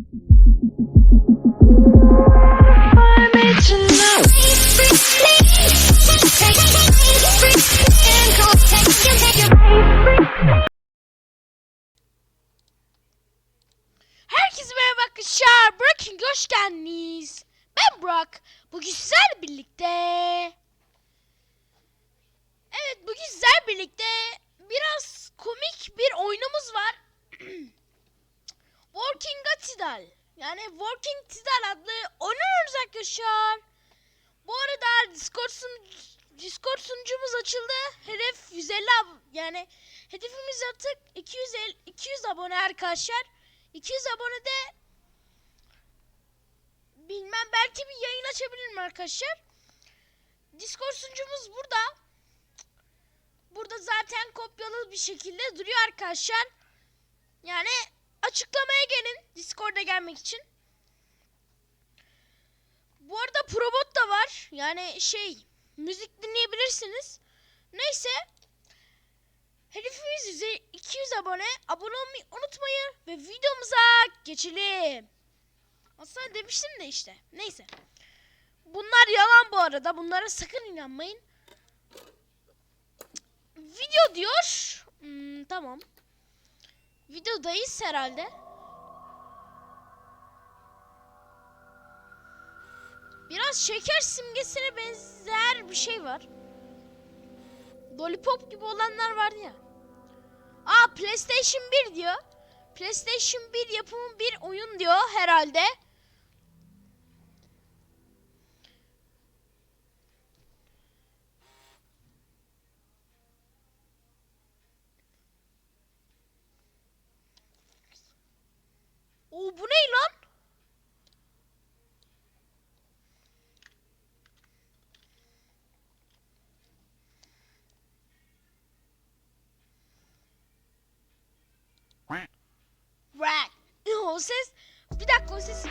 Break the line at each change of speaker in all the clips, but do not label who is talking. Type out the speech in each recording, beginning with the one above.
Herkese merhaba arkadaşlar. Burak'ın hoş geldiniz. Ben Burak. Bugün sizlerle birlikte... Evet bugün sizlerle birlikte biraz komik bir oyunumuz var. Working Tidal. Yani Working Tidal adlı oynuyoruz arkadaşlar. Bu arada Discord, sun Discord sunucumuz açıldı. Hedef 150 ab- yani hedefimiz artık 250 200 abone arkadaşlar. 200 abonede bilmem belki bir yayın açabilirim arkadaşlar. Discord sunucumuz burada. Burada zaten kopyalı bir şekilde duruyor arkadaşlar. Yani açıklamaya gelin Discord'a gelmek için. Bu arada Probot da var. Yani şey müzik dinleyebilirsiniz. Neyse. Hedefimiz yüze 200 abone. Abone olmayı unutmayın ve videomuza geçelim. Aslında demiştim de işte. Neyse. Bunlar yalan bu arada. Bunlara sakın inanmayın. Video diyor. Hmm, tamam. Videodayız herhalde. Biraz şeker simgesine benzer bir şey var. Lollipop gibi olanlar vardı ya. Aa PlayStation 1 diyor. PlayStation 1 yapımı bir oyun diyor herhalde. Oo bu ne lan? Rack. O ses o sesi.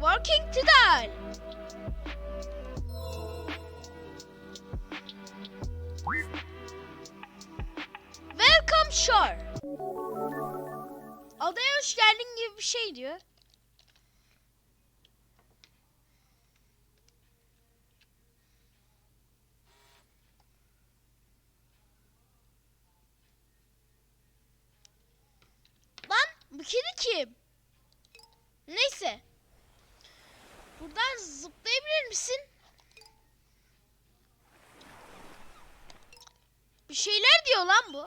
Working Tidal. Welcome Shore. Adaya hoş geldin gibi bir şey diyor. Bu kedi kim? Neyse. Buradan zıplayabilir misin? Bir şeyler diyor lan bu.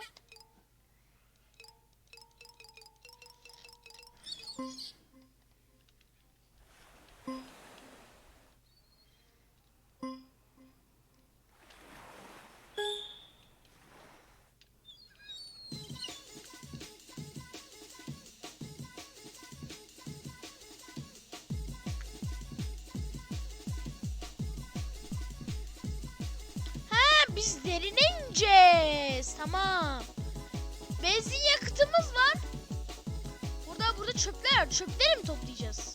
İneceğiz. Tamam. Benzin yakıtımız var. Burada burada çöpler var. Çöpleri mi toplayacağız?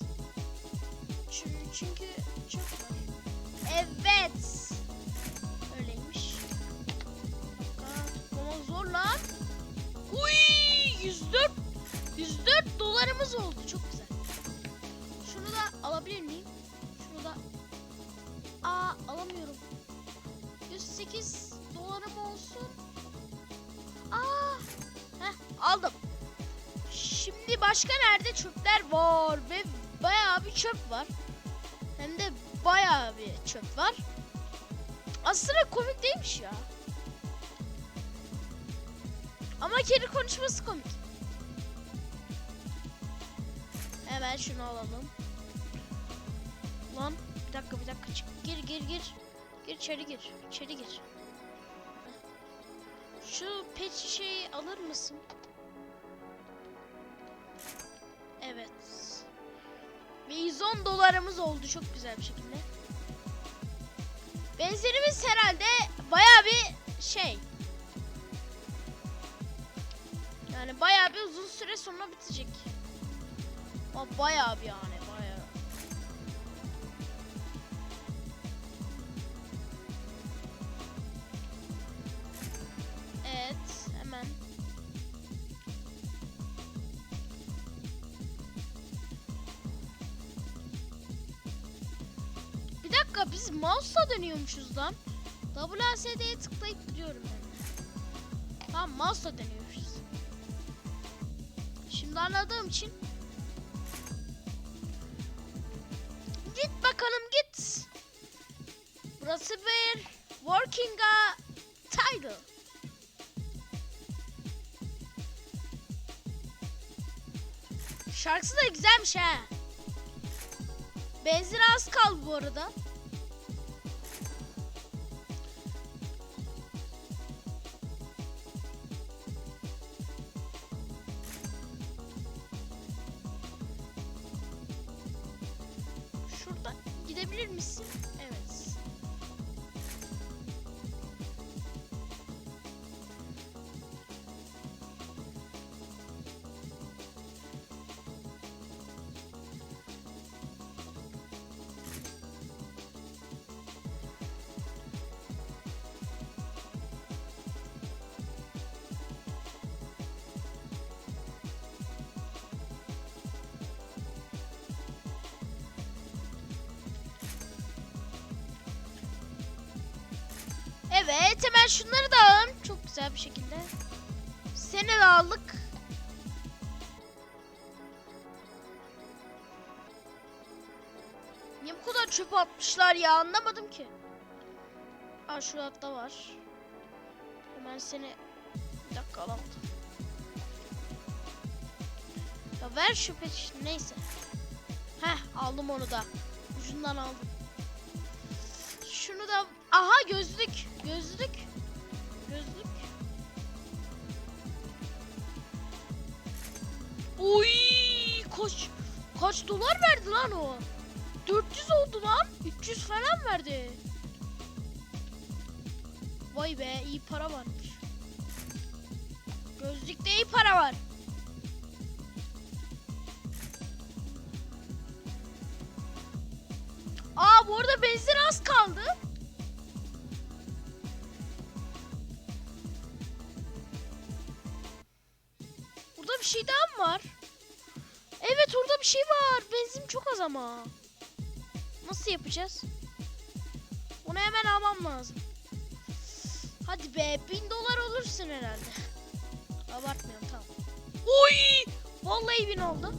Çünkü, çünkü çöp var. Evet. Öyleymiş. Toplamak zor lan. Uy 104 104 dolarımız oldu. Çok güzel. Şunu da alabilir miyim? Şunu da Aa alamıyorum. 108 dolarım olsun. Aa, heh, aldım. Şimdi başka nerede çöpler var ve bayağı bir çöp var. Hem de bayağı bir çöp var. Aslında komik değilmiş ya. Ama kedi konuşması komik. Hemen şunu alalım. Lan bir dakika bir dakika çık. Gir gir gir. Gir içeri gir. İçeri gir. Şu pet şişeyi alır mısın? Evet. Ve 110 dolarımız oldu çok güzel bir şekilde. Benzinimiz herhalde baya bir şey. Yani baya bir uzun süre sonra bitecek. Ama baya bir yani baya. Dönüyormuşuz lan. WASD'ye tıklayıp gidiyorum ben. Tamam mouse'la dönüyormuşuz. Şimdi anladığım için Git bakalım git. Burası bir working a title. Şarkısı da güzelmiş ha. Benzin az kaldı bu arada. Gidebilir misin? Evet şunları da alalım. Çok güzel bir şekilde. Seni de aldık. Niye bu kadar çöp atmışlar ya anlamadım ki. Aa şurada da var. Hemen seni bir dakika alamadım. Ya ver şu pet neyse. Heh aldım onu da. Ucundan aldım. Şunu da aha gözlük. Gözlük. Gözlük. Oy kaç kaç dolar verdi lan o? 400 oldu lan. 300 falan verdi. Vay be iyi para varmış. Gözlükte iyi para var. Aa bu arada benzin az kaldı. Şey daha mı var? Evet orada bir şey var. Benzin çok az ama. Nasıl yapacağız? Onu hemen almam lazım. Hadi be bin dolar olursun herhalde. Abartmıyorum tamam. Oy! Vallahi bin oldu.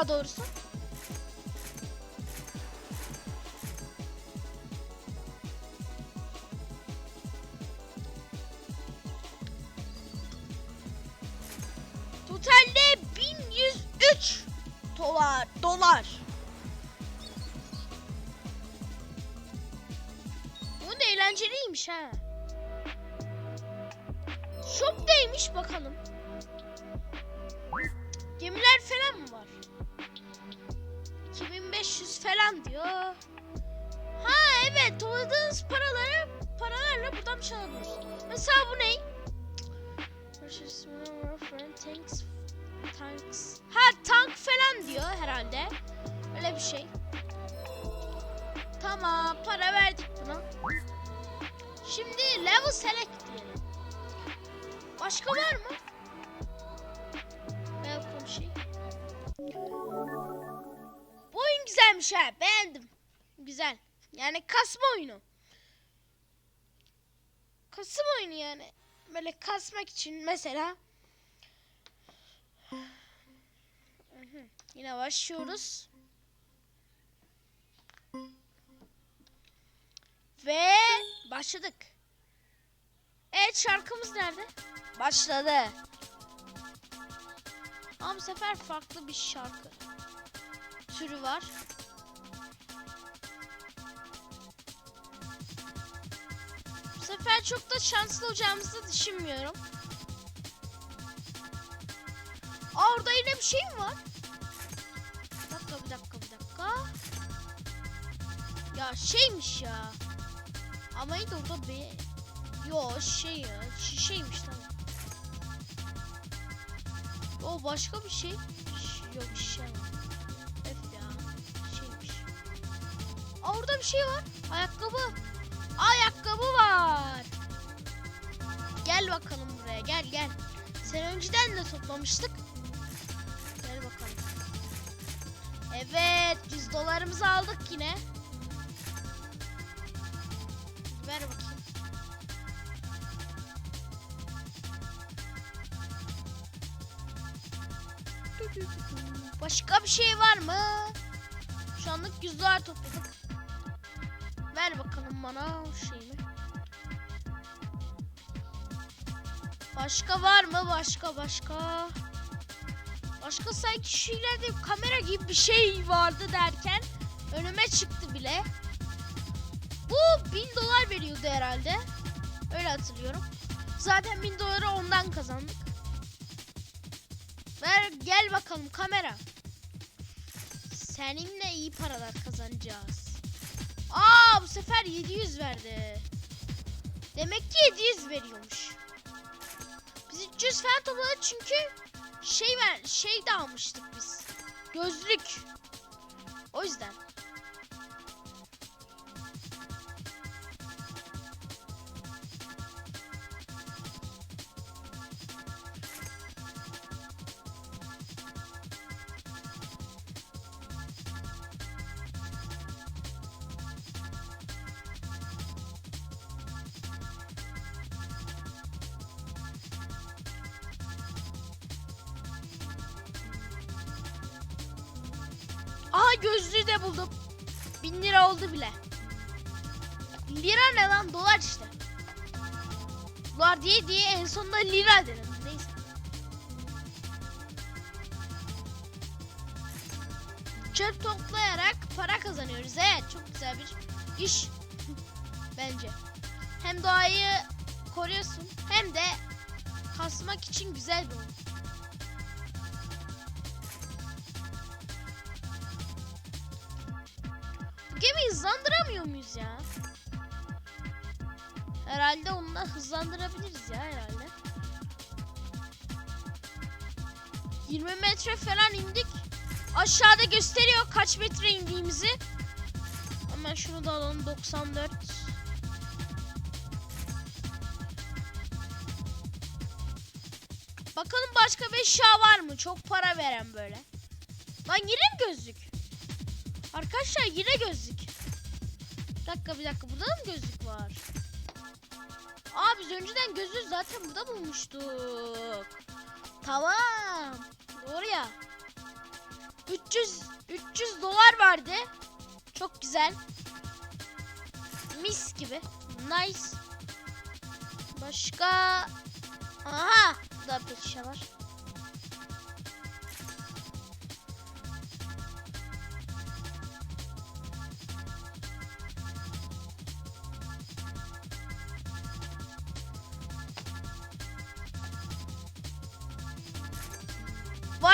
Daha doğrusu. Totalde 1103 dolar. Dolar. Bu ne? Tanks tanks. Ha tank falan diyor herhalde. Öyle bir şey. Tamam para verdik buna. Şimdi level select diyelim. Başka var mı? Welcome şey. Bu oyun güzelmiş ha. Beğendim. Güzel. Yani kasma oyunu. Kasım oyunu yani. Böyle kasmak için mesela. Yine başlıyoruz. Ve başladık. Evet şarkımız nerede? Başladı. Ama bu sefer farklı bir şarkı türü var. Sefer çok da şanslı olacağımızı düşünmüyorum. Orada yine bir şey mi var? Bir dakika bir dakika bir dakika. Ya şeymiş ya. Ama iyi de orada B. Yo şey ya. Şişeymiş tamam. O başka bir şey. Yok şişe var. F ya. Şeymiş. Orada bir şey var. Ayakkabı. Ayakkabı var. Gel bakalım buraya gel gel. Sen önceden de toplamıştık. Gel bakalım. Evet 100 dolarımızı aldık yine. Ver bakayım. Başka bir şey var mı? Şu anlık 100 dolar topladık. Bana o şeyimi. Başka var mı? Başka başka. Başka sanki şu ileride kamera gibi bir şey vardı derken önüme çıktı bile. Bu 1000 dolar veriyordu herhalde. Öyle hatırlıyorum. Zaten 1000 doları ondan kazandık. Ver gel bakalım kamera. Seninle iyi paralar kazanacağız. Aa bu sefer 700 verdi. Demek ki 700 veriyormuş. Biz 300 falan topladık çünkü şey ver şey de almıştık biz. Gözlük. O yüzden. Aha gözlüğü de buldum. 1000 lira oldu bile. Lira ne lan dolar işte. Dolar diye diye en sonunda lira dedim. Neyse. Çöp toplayarak para kazanıyoruz. Evet çok güzel bir iş. Bence. Hem doğayı koruyorsun hem de kasmak için güzel bir oyun. Gemiyi hızlandıramıyor muyuz ya? Herhalde onunla hızlandırabiliriz ya herhalde. 20 metre falan indik. Aşağıda gösteriyor kaç metre indiğimizi. Hemen şunu da alalım 94. Bakalım başka bir eşya var mı? Çok para veren böyle. Lan yine mi gözlük? Arkadaşlar yine gözlük. Bir dakika bir dakika burada da mı gözlük var? Aa biz önceden gözlüğü zaten burada bulmuştuk. Tamam. Doğru ya. 300 300 dolar vardı. Çok güzel. Mis gibi. Nice. Başka Aha, burada bir şişe var.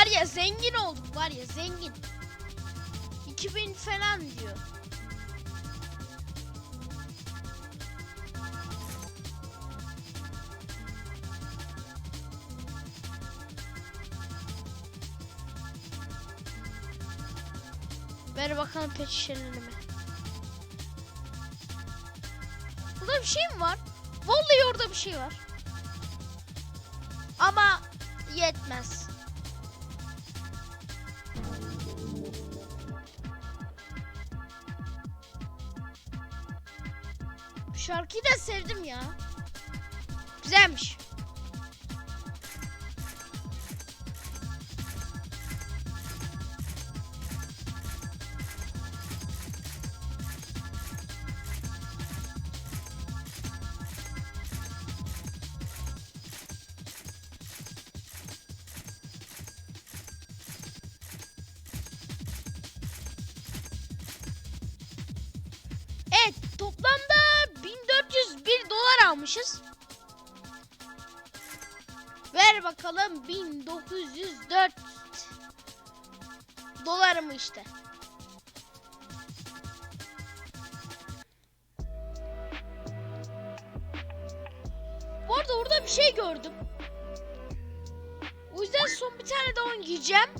Var ya zengin olduk var ya zengin. 2000 falan diyor. Ver bakalım pet şişelerimi. Burada bir şey mi var? Vallahi orada bir şey var. Ama yetmez. Şarkıyı da sevdim ya. Güzelmiş. Evet toplamda 1401 yapmışız. Ver bakalım 1904 dolar mı işte. Bu arada orada bir şey gördüm. O yüzden son bir tane daha oynayacağım.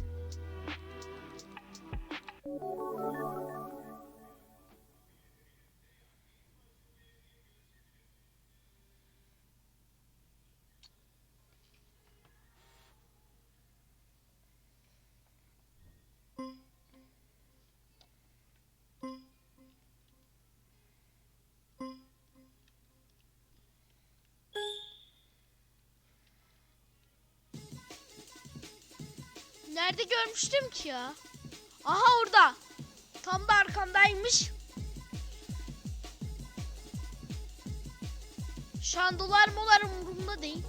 Nerede görmüştüm ki ya? Aha orada. Tam da arkamdaymış. Şu an molar umurumda değil.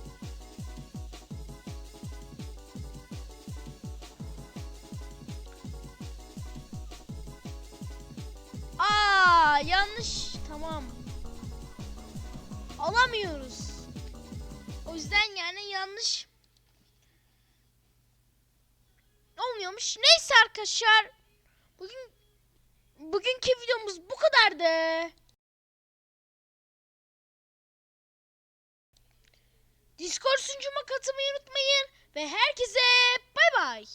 Aa yanlış. Tamam. Alamıyoruz. O yüzden yani yanlış olmuyormuş. Neyse arkadaşlar. Bugün bugünkü videomuz bu kadardı. Discord sunucuma katılmayı unutmayın ve herkese bay bay.